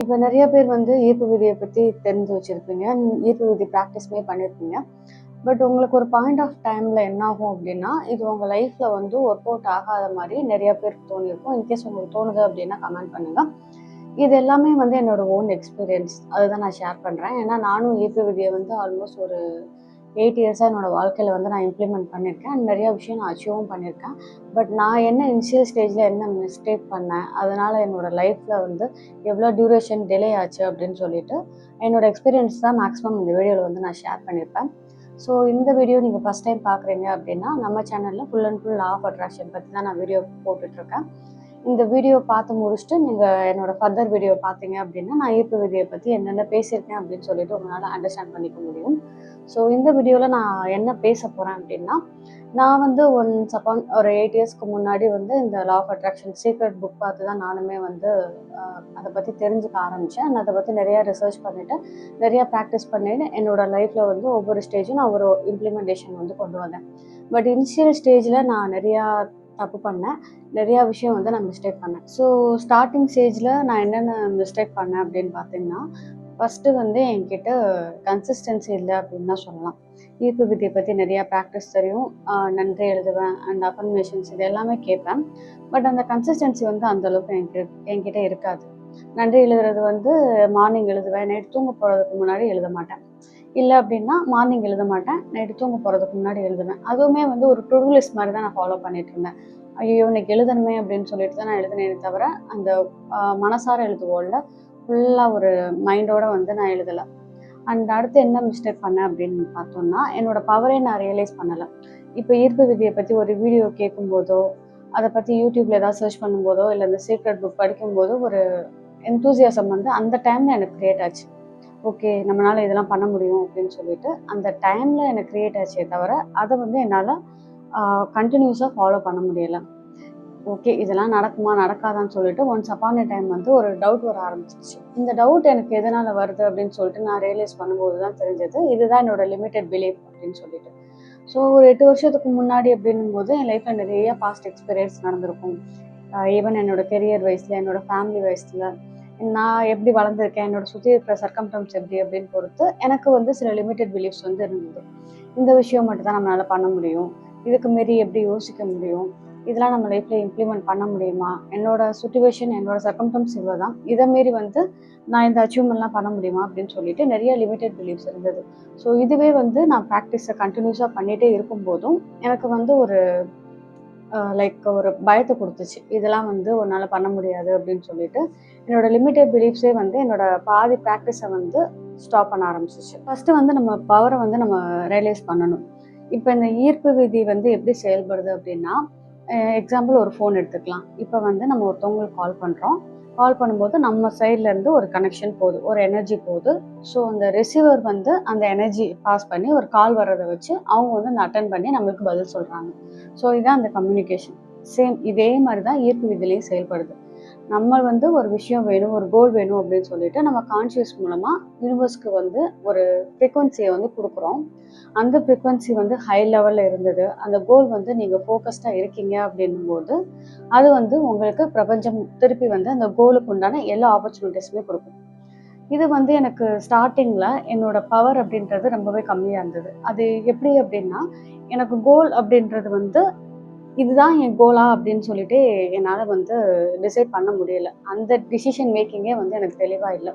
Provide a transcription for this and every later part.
இப்போ நிறைய பேர் வந்து ஈர்ப்பு விதியை பற்றி தெரிஞ்சு வச்சுருப்பீங்க. ஈர்ப்பு விதி ப்ராக்டிஸ்மே பண்ணியிருப்பீங்க பட் உங்களுக்கு ஒரு பாயிண்ட் ஆஃப் டைமில் என்ன ஆகும் அப்படின்னா இது உங்கள் லைஃப்பில் வந்து ஒர்க் அவுட் ஆகாத மாதிரி நிறைய பேர் தோணியிருக்கும். இன்கேஸ் உங்களுக்கு தோணுது அப்படின்னா கமெண்ட் பண்ணுங்கள் இது எல்லாமே வந்து என்னோட ஓன் எக்ஸ்பீரியன்ஸ் அதுதான் நான் ஷேர் பண்ணுறேன் ஏன்னா நானும் ஈர்ப்பு விதியை வந்து ஆல்மோஸ்ட் ஒரு எயிட் இயர்ஸாக என்னோட வாழ்க்கையில் வந்து நான் இம்ப்ளிமெண்ட் பண்ணியிருக்கேன் அண்ட் நிறைய விஷயம் நான் அச்சீவும் பண்ணியிருக்கேன் பட் நான் என்ன இனிஷியல் ஸ்டேஜில் என்ன மிஸ்டேக் பண்ணேன் அதனால் என்னோடய லைஃப்பில் வந்து எவ்வளோ டியூரேஷன் டிலே ஆச்சு அப்படின்னு சொல்லிட்டு என்னோட எக்ஸ்பீரியன்ஸ் தான் மேக்ஸிமம் இந்த வீடியோவில் வந்து நான் ஷேர் பண்ணியிருப்பேன் ஸோ இந்த வீடியோ நீங்கள் ஃபஸ்ட் டைம் பார்க்குறீங்க அப்படின்னா நம்ம சேனலில் full and full of attraction பற்றி தான் நான் வீடியோ போட்டுட்ருக்கேன் இந்த வீடியோ பார்த்து முடிச்சுட்டு நீங்கள் என்னோட ஃபர்தர் வீடியோ பார்த்தீங்க அப்படின்னா நான் ஈர்ப்பு விதியை பற்றி என்னென்ன பேசியிருக்கேன் அப்படின்னு சொல்லிட்டு உங்களால் அண்டர்ஸ்டாண்ட் பண்ணிக்க முடியும். ஸோ இந்த வீடியோவில் நான் என்ன பேச போகிறேன் அப்படின்னா நான் வந்து ஒன்ஸ் அப்பான் ஒரு எயிட் இயர்ஸ்க்கு முன்னாடி வந்து இந்த law of attraction secret book பார்த்து தான் நானுமே வந்து அதை பற்றி தெரிஞ்சுக்க ஆரம்பித்தேன் அதை பற்றி நிறையா ரிசர்ச் பண்ணிவிட்டு நிறையா ப்ராக்டிஸ் பண்ணிவிட்டு என்னோடய லைஃப்பில் வந்து ஒவ்வொரு ஸ்டேஜும் நான் ஒரு இம்ப்ளிமெண்டேஷன் வந்து கொண்டு வந்தேன். பட் இனிஷியல் ஸ்டேஜில் நான் நிறையா தப்பு பண்ணேன். நிறையா விஷயம் வந்து நான் மிஸ்டேக் பண்ணேன். ஸோ ஸ்டார்டிங் ஸ்டேஜில் நான் என்னென்ன மிஸ்டேக் பண்ணேன் அப்படின்னு பார்த்தீங்கன்னா ஃபஸ்ட்டு வந்து என்கிட்ட கன்சிஸ்டன்சி இல்லை அப்படின்னு தான் சொல்லலாம். ஈர்ப்பு விதியை பற்றி நிறையா ப்ராக்டிஸ் தெரியும். நன்றி எழுதுவேன் அண்ட் அஃபர்மேஷன்ஸ் இது எல்லாமே கேட்பேன். பட் அந்த கன்சிஸ்டன்சி வந்து அந்த அளவுக்கு என்கிட்ட என்கிட்ட இருக்காது. நன்றி எழுதுறது வந்து மார்னிங் எழுதுவேன். நைட் தூங்க போகிறதுக்கு முன்னாடி எழுத மாட்டேன். இல்லை அப்படின்னா மார்னிங் எழுத மாட்டேன். நைட்டு தூங்க போகிறதுக்கு முன்னாடி எழுதுவேன். அதுவுமே வந்து ஒரு டு லிஸ்ட் மாதிரி தான் நான் ஃபாலோ பண்ணிட்டு இருந்தேன். ஐயோ இன்னைக்கு எழுதணுமே அப்படின்னு சொல்லிட்டு தான் நான் எழுதினேனே தவிர அந்த மனசார எழுதுவோம்ல ஃபுல்லாக ஒரு மைண்டோட வந்து நான் எழுதலை. அண்ட் அடுத்து என்ன மிஸ்டேக் பண்ணேன் அப்படின்னு பார்த்தோம்னா என்னோட பவரே நான் ரியலைஸ் பண்ணலை. இப்போ ஈர்ப்பு விதியை பற்றி ஒரு வீடியோ கேட்கும்போதோ அதை பற்றி யூடியூப்ல ஏதாவது சர்ச் பண்ணும்போதோ இல்லை இந்த சீக்ரெட் புக் படிக்கும்போதோ ஒரு எந்தூசியாசம் வந்து அந்த டைமில் எனக்கு க்ரியேட் ஆச்சு. ஓகே நம்மளால இதெல்லாம் பண்ண முடியும் அப்படின்னு சொல்லிட்டு அந்த டைமில் எனக்கு க்ரியேட் ஆச்சே தவிர அதை வந்து என்னால் கண்டினியூஸாக ஃபாலோ பண்ண முடியலை. ஓகே இதெல்லாம் நடக்குமா நடக்காதான்னு சொல்லிட்டு ஒன்ஸ் அப்பான் டைம் வந்து ஒரு டவுட் வர ஆரம்பிச்சிச்சு இந்த டவுட் எனக்கு எதனால் வருது அப்படின்னு சொல்லிட்டு நான் ரியலைஸ் பண்ணும்போது தான் தெரிஞ்சது இதுதான் என்னோட லிமிட்டட் பிலீஃப் அப்படின்னு சொல்லிட்டு. ஸோ ஒரு எட்டு வருஷத்துக்கு முன்னாடி அப்படின்னும் போது என் லைஃப்பில் நிறைய பாஸ்ட் எக்ஸ்பீரியன்ஸ் நடந்திருக்கும். ஈவன் என்னோட கெரியர் வயசில் என்னோட ஃபேமிலி வயசில் நான் எப்படி வளர்ந்துருக்கேன் என்னோட சுற்றி இருக்கிற சர்க்கம்டம்ஸ் எப்படி அப்படின்னு பொறுத்து எனக்கு வந்து சில லிமிட்டட் பிலீஃப்ஸ் வந்து இருந்தது. இந்த விஷயம் மட்டும் தான் நம்மளால் பண்ண முடியும். இதுக்கு மாரி எப்படி யோசிக்க முடியும்? இதெல்லாம் நம்ம லைஃப்பில் இம்ப்ளிமெண்ட் பண்ண முடியுமா? என்னோட சுச்சுவேஷன் என்னோட சர்க்கம்டம்ஸ் இவ்வளோ தான் இதை மாரி வந்து நான் இந்த அச்சீவ்மெண்ட்லாம் பண்ண முடியுமா அப்படின்னு சொல்லிட்டு நிறைய லிமிட்டட் பிலீஃப்ஸ் இருந்தது. ஸோ இதுவே வந்து நான் ப்ராக்டிஸை கண்டினியூஸாக பண்ணிகிட்டே இருக்கும்போதும் எனக்கு வந்து ஒரு லைக் ஒரு பயத்தை கொடுத்துச்சு. இதெல்லாம் வந்து உன்னால் பண்ண முடியாது அப்படின்னு சொல்லிட்டு என்னோட லிமிட்டட் பிலீஃப்ஸே வந்து என்னோட பாதி ப்ராக்டிஸை வந்து ஸ்டாப் பண்ண ஆரம்பிச்சிச்சு. ஃபஸ்ட்டு வந்து நம்ம பவரை வந்து நம்ம ரியலைஸ் பண்ணணும். இப்போ இந்த ஈர்ப்பு விதி வந்து எப்படி செயல்படுது அப்படின்னா எக்ஸாம்பிள் ஒரு ஃபோன் எடுத்துக்கலாம். இப்போ வந்து நம்ம ஒருத்தவங்களுக்கு கால் பண்ணுறோம் கால் பண்ணும்போது நம்ம சைட்லேருந்து ஒரு கனெக்ஷன் போகுது ஒரு எனர்ஜி போகுது ஸோ அந்த ரிசீவர் வந்து அந்த எனர்ஜி பாஸ் பண்ணி ஒரு கால் வர்றதை வச்சு அவங்க வந்து அந்த அட்டன் பண்ணி நம்மளுக்கு பதில் சொல்கிறாங்க ஸோ இதுதான் அந்த கம்யூனிகேஷன் சேம் இதே மாதிரி தான் ஈர்ப்பு விதிலையும் செயல்படுது. நம்ம வந்து ஒரு விஷயம் வேணும் ஒரு கோல் வேணும் அப்படின்னு சொல்லிட்டு நம்ம கான்ஷியஸ் மூலமாக யூனிவர்ஸ்க்கு வந்து ஒரு ஃப்ரீக்வன்சியை வந்து கொடுக்குறோம். அந்த ஃப்ரீக்வன்சி வந்து ஹை லெவலில் இருந்தது. அந்த கோல் வந்து நீங்கள் ஃபோக்கஸ்டாக இருக்கீங்க அப்படின்னும்போது அது வந்து உங்களுக்கு பிரபஞ்சம் திருப்பி வந்து அந்த கோலுக்கு உண்டான எல்லா ஆப்பர்ச்சுனிட்டிஸுமே கொடுக்கும். இது வந்து எனக்கு ஸ்டார்டிங்கில் என்னோட பவர் அப்படின்றது ரொம்பவே கம்மியாக இருந்தது. அது எப்படி அப்படின்னா எனக்கு கோல் அப்படின்றது வந்து இதுதான் என் கோலா அப்படின்னு சொல்லிட்டு என்னால் வந்து டிசைட் பண்ண முடியல. அந்த டிசிஷன் மேக்கிங்கே வந்து எனக்கு தெளிவாக இல்லை.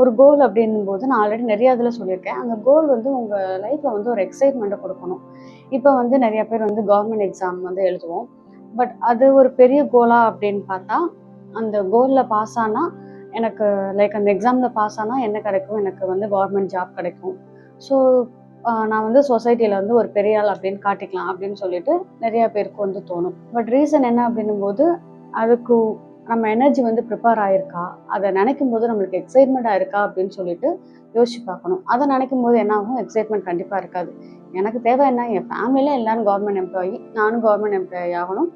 ஒரு கோல் அப்படின்னும் போது நான் ஆல்ரெடி நிறைய இதில் சொல்லியிருக்கேன். அந்த கோல் வந்து உங்கள் லைஃப்பில் வந்து ஒரு எக்ஸைட்மெண்ட்டை கொடுக்கணும். இப்போ வந்து நிறைய பேர் வந்து கவர்மெண்ட் எக்ஸாம் வந்து எழுதுவோம். பட் அது ஒரு பெரிய கோலா அப்படின்னு பார்த்தா அந்த கோலில் பாஸ் ஆனால் எனக்கு லைக் அந்த எக்ஸாமில் பாஸ் ஆனால் என்ன கிடைக்கும்? எனக்கு வந்து கவர்மெண்ட் ஜாப் கிடைக்கும். ஸோ நான் வந்து சொசைட்டியில் வந்து ஒரு பெரிய ஆள் அப்படின்னு காட்டிக்கலாம் அப்படின்னு சொல்லிட்டு நிறைய பேருக்கு வந்து தோணும். பட் ரீசன் என்ன அப்படின்னும் போது அதுக்கு நம்ம எனர்ஜி வந்து ப்ரிப்பேர் ஆயிருக்கா? அதை நினைக்கும் போது நம்மளுக்கு எக்ஸைட்மெண்ட்டாக இருக்கா அப்படின்னு சொல்லிட்டு யோசிச்சு பார்க்கணும். அதை நினைக்கும் போது என்ன ஆகும்? எக்ஸைட்மெண்ட் கண்டிப்பாக இருக்காது. எனக்கு தேவை என்ன? என் ஃபேமிலியில் எல்லாரும் கவர்மெண்ட் எம்ப்ளாயி நானும் கவர்மெண்ட் எம்ப்ளாயி ஆகணும்.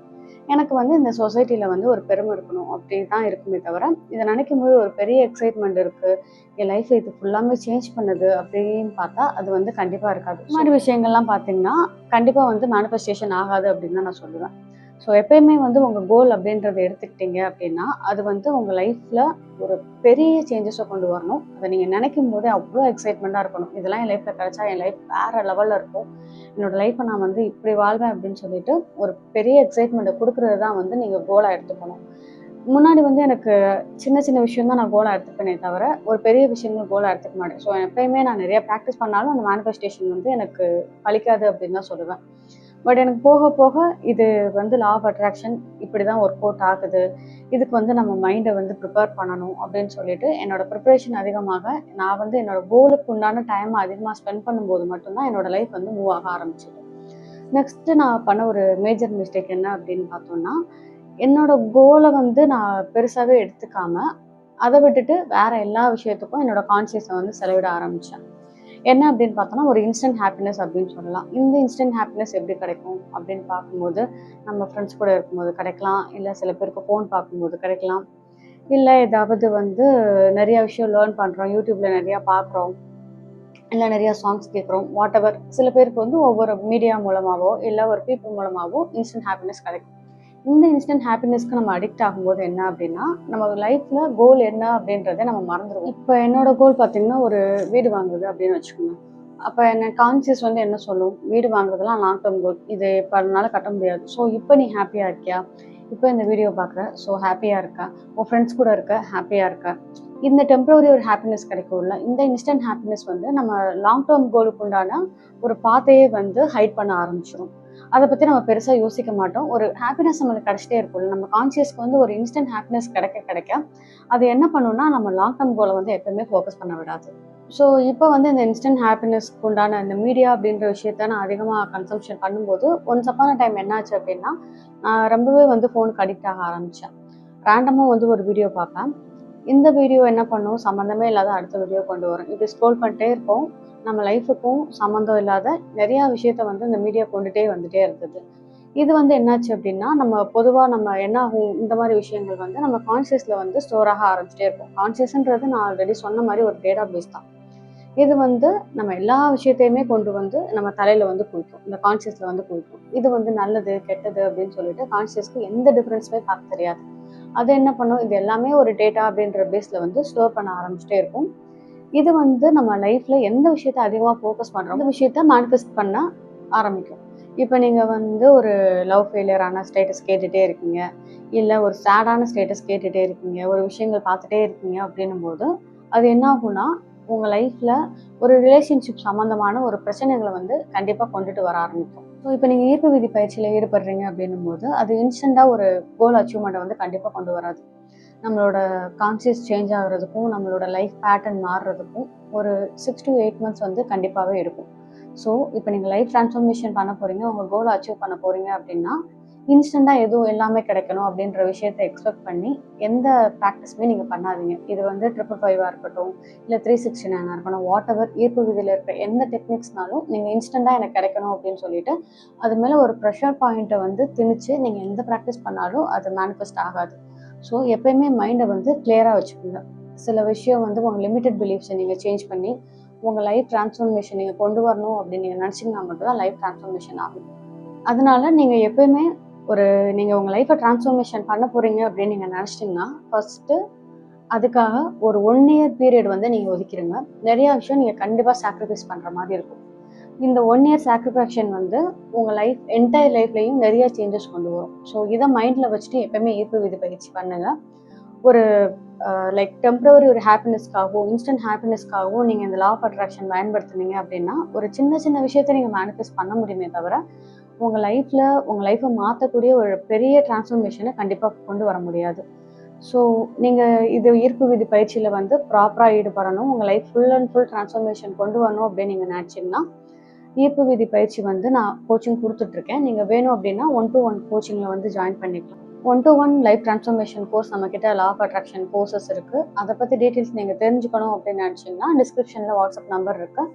எனக்கு வந்து இந்த சொசைட்டியில் வந்து ஒரு பெருமை இருக்கணும் அப்படி தான் இருக்குமே தவிர இதை நினைக்கும் போது ஒரு பெரிய எக்ஸைட்மெண்ட் இருக்குது என் லைஃப்பை இது ஃபுல்லாமே சேஞ்ச் பண்ணுது அப்படின்னு பார்த்தா அது வந்து கண்டிப்பாக இருக்காது. இந்த மாதிரி விஷயங்கள்லாம் பார்த்தீங்கன்னா கண்டிப்பாக வந்து மேனிஃபெஸ்டேஷன் ஆகாது அப்படின்னு தான் நான் சொல்லுவேன். ஸோ எப்பயுமே வந்து உங்கள் கோல் அப்படின்றத எடுத்துக்கிட்டீங்க அப்படின்னா அது வந்து உங்கள் லைஃப்பில் ஒரு பெரிய சேஞ்சஸை கொண்டு வரணும். அதை நீங்கள் நினைக்கும் போதே அவ்வளோ எக்ஸைட்மெண்ட்டாக இருக்கணும். இதெல்லாம் என் லைஃப்பில் கிடைச்சா என் லைஃப் வேறு லெவலில் இருக்கும். என்னோடய லைஃப்பை நான் வந்து இப்படி வாழ்வேன் அப்படின்னு சொல்லிட்டு ஒரு பெரிய எக்ஸைட்மெண்ட்டை கொடுக்குறது தான் வந்து நீங்கள் கோலாக எடுத்துக்கணும். முன்னாடி வந்து எனக்கு சின்ன சின்ன விஷயம் தான் நான் கோலாக எடுத்துப்பேனே தவிர ஒரு பெரிய விஷயங்கள் கோலாக எடுத்துக்க மாட்டேன். ஸோ எப்பயுமே நான் நிறைய ப்ராக்டிஸ் பண்ணாலும் அந்த மேனிஃபெஸ்டேஷன் வந்து எனக்கு பலிக்காது அப்படின்னு தான் சொல்லுவேன். பட் எனக்கு போக போக இது வந்து லா ஆஃப் அட்ராக்ஷன் இப்படி தான் ஒர்க் அவுட் ஆகுது. இதுக்கு வந்து நம்ம மைண்டை வந்து ப்ரிப்பேர் பண்ணணும் அப்படின்னு சொல்லிட்டு என்னோட ப்ரிப்பரேஷன் அதிகமாக நான் வந்து என்னோட கோலுக்கு உண்டான டைம் அதிகமாக ஸ்பெண்ட் பண்ணும்போது மட்டும்தான் என்னோட லைஃப் வந்து மூவ் ஆக ஆரம்பிச்சது. நெக்ஸ்ட்டு நான் பண்ண ஒரு மேஜர் மிஸ்டேக் என்ன அப்படின்னு பார்த்தோம்னா என்னோட கோலை வந்து நான் பெருசாகவே எடுத்துக்காமல் அதை விட்டுட்டு வேற எல்லா விஷயத்துக்கும் என்னோட கான்சியஸை வந்து செலவிட ஆரம்பித்தேன் என்ன அப்படின்னு பார்த்தோம்னா ஒரு இன்ஸ்டன்ட் ஹாப்பினஸ் அப்படின்னு சொல்லலாம். இந்த இன்ஸ்டன்ட் ஹாப்பினஸ் எப்படி கிடைக்கும் அப்படின்னு பார்க்கும்போது நம்ம ஃப்ரெண்ட்ஸ் கூட இருக்கும்போது கிடைக்கலாம். இல்லை சில பேருக்கு ஃபோன் பார்க்கும்போது கிடைக்கலாம். இல்லை ஏதாவது வந்து நிறைய விஷயம் லேர்ன் பண்ணுறோம் யூடியூப்பில் நிறையா பார்க்குறோம். இல்லை நிறையா சாங்ஸ் கேட்குறோம். வாட் எவர் சில பேருக்கு வந்து ஒவ்வொரு மீடியா மூலமாகவோ இல்லை ஒரு பீப்புள் மூலமாகவோ இன்ஸ்டன்ட் ஹாப்பினஸ் கிடைக்கும். இந்த இன்ஸ்டன்ட் ஹாப்பினஸ்க்கு நம்ம அடிக்ட் ஆகும்போது என்ன அப்படின்னா நம்ம லைஃப்பில் கோல் என்ன அப்படின்றத நம்ம மறந்துடுவோம் இப்போ என்னோட கோல் பார்த்தீங்கன்னா ஒரு வீடு வாங்குறது அப்படின்னு வச்சுக்கோங்க. அப்போ என்ன கான்சியஸ் வந்து என்ன சொல்லும்? வீடு வாங்குறதுலாம் லாங் டேர்ம் கோல் இது இப்போ அதனால கட்ட முடியாது. ஸோ இப்போ நீ ஹாப்பியாக இருக்கியா? இப்போ இந்த வீடியோ பார்க்குற ஸோ ஹாப்பியாக இருக்கா? உன் ஃப்ரெண்ட்ஸ் கூட இருக்க ஹாப்பியாக இருக்கா? இந்த டெம்பரவரி ஒரு ஹாப்பினஸ் கிடைக்கும்ல இந்த இன்ஸ்டன்ட் ஹாப்பினஸ் வந்து நம்ம லாங் டேர்ம் கோலுக்கு உண்டான ஒரு பாத்தையே வந்து ஹைட் பண்ண ஆரம்பிச்சிடும் அதை பற்றி நம்ம பெருசாக யோசிக்க மாட்டோம். ஒரு ஹாப்பினஸ் நம்மளுக்கு கிடைச்சிட்டே இருக்கும்ல நம்ம கான்சியஸ்க்கு வந்து ஒரு இன்ஸ்டன்ட் ஹாப்பினஸ் கிடைக்க கிடைக்க அது என்ன பண்ணுன்னா நம்ம லாங் டேர்ம் கோலை வந்து எப்பவுமே ஃபோக்கஸ் பண்ண விடாது. ஸோ இப்போ வந்து இந்த இன்ஸ்டன்ட் ஹாப்பினஸ்க்கு உண்டான இந்த மீடியா அப்படின்ற விஷயத்த நான் அதிகமாக கன்சம்ஷன் பண்ணும்போது ஒன்ஸ் அப்பான டைம் என்னாச்சு அப்படின்னா நான் ரொம்பவே வந்து ஃபோனுக்கு அடிக்ட் ஆக ஆரம்பித்தேன் ரேண்டமாக வந்து ஒரு வீடியோ பார்ப்பேன். இந்த வீடியோ என்ன பண்ணும்? சம்மந்தமே இல்லாத அடுத்த வீடியோ கொண்டு வரும். இப்படி ஸ்க்ரோல் பண்ணிட்டே இருப்போம். நம்ம லைஃபுக்கும் சம்மந்தம் இல்லாத நிறையா விஷயத்த வந்து இந்த மீடியா கொண்டுட்டே வந்துட்டே இருந்தது. இது வந்து என்னாச்சு அப்படின்னா நம்ம பொதுவாக நம்ம என்ன ஆகும்? இந்த மாதிரி விஷயங்கள் வந்து நம்ம கான்சியஸில் வந்து ஸ்டோர் ஆக ஆரம்பிச்சிட்டே இருக்கும் கான்சியஸ்ன்றது நான் ஆல்ரெடி சொன்ன மாதிரி ஒரு டேட்டா பேஸ் தான். இது வந்து நம்ம எல்லா விஷயத்தையுமே கொண்டு வந்து நம்ம தலையில் வந்து குளிக்கும் இந்த கான்சியஸில் வந்து குளிக்கும் இது வந்து நல்லது கெட்டது அப்படின்னு சொல்லிட்டு கான்சியஸ்க்கு எந்த டிஃப்ரென்ஸுமே பார்க்க தெரியாது. அது என்ன பண்ணும்? இது எல்லாமே ஒரு டேட்டா அப்படின்ற பேஸில் வந்து ஸ்டோர் பண்ண ஆரம்பிச்சிட்டே இருக்கும். இது வந்து நம்ம லைஃப்ல எந்த விஷயத்த அதிகமாக ஃபோக்கஸ் பண்ணுறோம் அந்த விஷயத்த மேனிஃபெஸ்ட் பண்ண ஆரம்பிக்கும். இப்போ நீங்கள் வந்து ஒரு லவ் ஃபெயிலியரான ஸ்டேட்டஸ் கேட்டுகிட்டே இருக்கீங்க. இல்லை ஒரு சேடான ஸ்டேட்டஸ் கேட்டுகிட்டே இருக்கீங்க. ஒரு விஷயங்கள் பார்த்துட்டே இருக்கீங்க அப்படின்னும் போது அது என்ன ஆகும்னா உங்கள் லைஃப்பில் ஒரு ரிலேஷன்ஷிப் சம்மந்தமான ஒரு பிரச்சனைகளை வந்து கண்டிப்பாக கொண்டுட்டு வர ஆரம்பிக்கும். ஸோ இப்போ நீங்கள் ஈர்ப்பு விதி பயிற்சியில் ஈடுபடுறீங்க அப்படின்னும் போது அது இன்ஸ்டண்ட்டாக ஒரு கோல் அச்சீவ்மெண்ட்டை வந்து கண்டிப்பாக கொண்டு வராது. நம்மளோட கான்சியஸ் சேஞ்ச் ஆகுறதுக்கும் நம்மளோட லைஃப் பேட்டர்ன் மாறுறதுக்கும் ஒரு சிக்ஸ் டு எயிட் மந்த்ஸ் வந்து கண்டிப்பாகவே எடுக்கும் ஸோ இப்போ நீங்கள் லைஃப் ட்ரான்ஸ்ஃபர்மேஷன் பண்ண போகிறீங்க உங்கள் கோலை அச்சீவ் பண்ண போகிறீங்க அப்படின்னா இன்ஸ்டண்ட்டாக எதுவும் எல்லாமே கிடைக்கணும் அப்படின்ற விஷயத்த எக்ஸ்பெக்ட் பண்ணி எந்த ப்ராக்டிஸுமே நீங்கள் பண்ணாதீங்க. இது வந்து ட்ரிபிள் ஃபைவாக இருக்கட்டும் இல்லை த்ரீ சிக்ஸ்டி நைனாக இருக்கணும் வாட் எவர் ஈர்ப்பு விதியில் இருக்கிற எந்த டெக்னிக்ஸ்னாலும் நீங்கள் இன்ஸ்டண்ட்டாக எனக்கு கிடைக்கணும் அப்படின்னு சொல்லிட்டு அது மேலே ஒரு ப்ரெஷர் பாயிண்ட்டை வந்து திணிச்சு நீங்கள் எந்த ப்ராக்டிஸ் பண்ணாலும் அது மேனிஃபெஸ்ட் ஆகாது. ஸோ எப்பயுமே மைண்டை வந்து கிளியராக வச்சுக்கோங்க. சில விஷயம் வந்து உங்கள் லிமிட்டட் பிலீஃப்ஸை நீங்கள் சேஞ்ச் பண்ணி உங்கள் லைஃப் டிரான்ஸ்ஃபர்மேஷன் நீங்கள் கொண்டு வரணும் அப்படின்னு நீங்கள் நினச்சிங்கன்னா மட்டும்தான் லைஃப் டிரான்ஸ்ஃபர்மேஷன் ஆகும். அதனால நீங்கள் எப்பயுமே ஒரு நீங்கள் உங்கள் லைஃப்பை ட்ரான்ஸ்ஃபர்மேஷன் பண்ண போகிறீங்க அப்படின்னு நீங்கள் நினச்சிட்டிங்கன்னா ஃபஸ்ட்டு அதுக்காக ஒரு ஒன் இயர் பீரியட் வந்து நீங்கள் ஒதுக்கிடுங்க நிறையா விஷயம் நீங்கள் கண்டிப்பாக சாக்ரிஃபைஸ் பண்ணுற மாதிரி இருக்கும். இந்த ஒன் இயர் சாக்ரிஃபேக்ஷன் வந்து உங்கள் லைஃப் என்டையர் லைஃப்லையும் நிறைய சேஞ்சஸ் கொண்டு வரும். ஸோ இதை மைண்டில் வச்சுட்டு எப்பயுமே ஈர்ப்பு விதி பயிற்சி பண்ணுங்கள் ஒரு லைக் டெம்பரவரி ஒரு ஹாப்பினஸ்க்காகவும் இன்ஸ்டன்ட் ஹாப்பினஸ்க்காகவும் நீங்கள் இந்த லா ஆஃப் அட்ராக்ஷன் பயன்படுத்துனீங்க அப்படின்னா ஒரு சின்ன சின்ன விஷயத்த நீங்கள் மேனிஃபெஸ்ட் பண்ண முடியுமே தவிர உங்கள் லைஃப்பில் உங்கள் லைஃப்பை மாற்றக்கூடிய ஒரு பெரிய டிரான்ஸ்ஃபர்மேஷனை கண்டிப்பாக கொண்டு வர முடியாது. ஸோ நீங்கள் இது ஈர்ப்பு விதி பயிற்சியில் வந்து ப்ராப்பராக ஈடுபடணும். உங்கள் life full and full transformation கொண்டு வரணும் அப்படின்னு நீங்கள் நினச்சிங்கன்னா ஈர்ப்பு விதி பயிற்சி வந்து நான் கோச்சிங் கொடுத்துட்ருக்கேன். நீங்கள் வேணும் அப்படின்னா ஒன் டு ஒன் கோச்சிங்கில் வந்து ஜாயின் பண்ணிக்கலாம். One to one life transformation course நம்மக்கிட்ட லா ஆஃப் அட்ராக்ஷன் கோர்சஸ் இருக்குது அதை பற்றி டீட்டெயில்ஸ் நீங்கள் தெரிஞ்சுக்கணும் அப்படின்னு நினச்சிங்கன்னா டிஸ்கிரிப்ஷனில் வாட்ஸ்அப் நம்பர் இருக்குது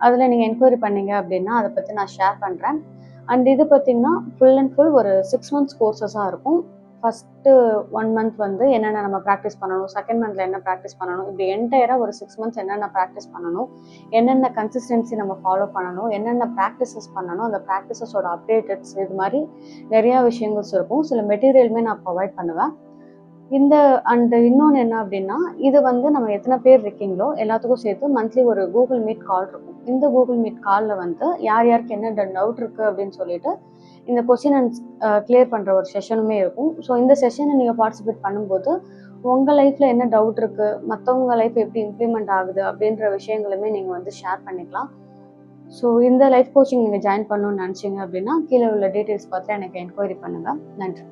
அதில் நீங்கள் என்கொயரி பண்ணீங்க அப்படின்னா அதை பற்றி நான் ஷேர் பண்ணுறேன் அண்ட் இது பார்த்தீங்கன்னா ஃபுல் அண்ட் ஃபுல் ஒரு சிக்ஸ் மந்த்ஸ் கோர்சஸாக இருக்கும். ஃபஸ்ட்டு ஒன் மந்த் வந்து என்னென்ன நம்ம ப்ராக்டிஸ் பண்ணணும் செகண்ட் மந்த்தில் என்ன ப்ராக்டிஸ் பண்ணணும் இப்படி என்டையராக ஒரு சிக்ஸ் மந்த்ஸ் என்னென்ன ப்ராக்டிஸ் பண்ணணும் என்னென்ன கன்சிஸ்டன்சி நம்ம ஃபாலோ பண்ணணும் என்னென்ன ப்ராக்டிசஸ் பண்ணணும் அந்த ப்ராக்டிசஸோட அப்டேட்டட்ஸ் இது மாதிரி நிறையா விஷயங்கள்ஸ் இருக்கும். சில மெட்டீரியலுமே நான் ப்ரொவைட் பண்ணுவேன். இந்த அண்ட் இன்னொன்று என்ன அப்படின்னா இது வந்து நம்ம எத்தனை பேர் இருக்கீங்களோ எல்லாத்துக்கும் சேர்த்து மந்த்லி ஒரு கூகுள் மீட் கால் இருக்கும். இந்த கூகுள் மீட் காலில் வந்து யார் யாருக்கு என்ன டவுட் இருக்குது அப்படின்னு சொல்லிட்டு இந்த கொஸ்டின் அண்ட் கிளியர் பண்ணுற ஒரு செஷனுமே இருக்கும். ஸோ இந்த செஷனை நீங்கள் பார்ட்டிசிபேட் பண்ணும்போது உங்கள் லைஃப்பில் என்ன டவுட் இருக்குது மற்றவங்க லைஃப் எப்படி இம்ப்ளிமெண்ட் ஆகுது அப்படின்ற விஷயங்களுமே நீங்கள் வந்து ஷேர் பண்ணிக்கலாம். ஸோ இந்த லைஃப் கோச்சிங் நீங்கள் ஜாயின் பண்ணணும்னு நினச்சிங்க அப்படின்னா கீழே உள்ள டீட்டெயில்ஸ் பார்த்து எனக்கு என்கொயரி பண்ணுங்கள் நன்றி.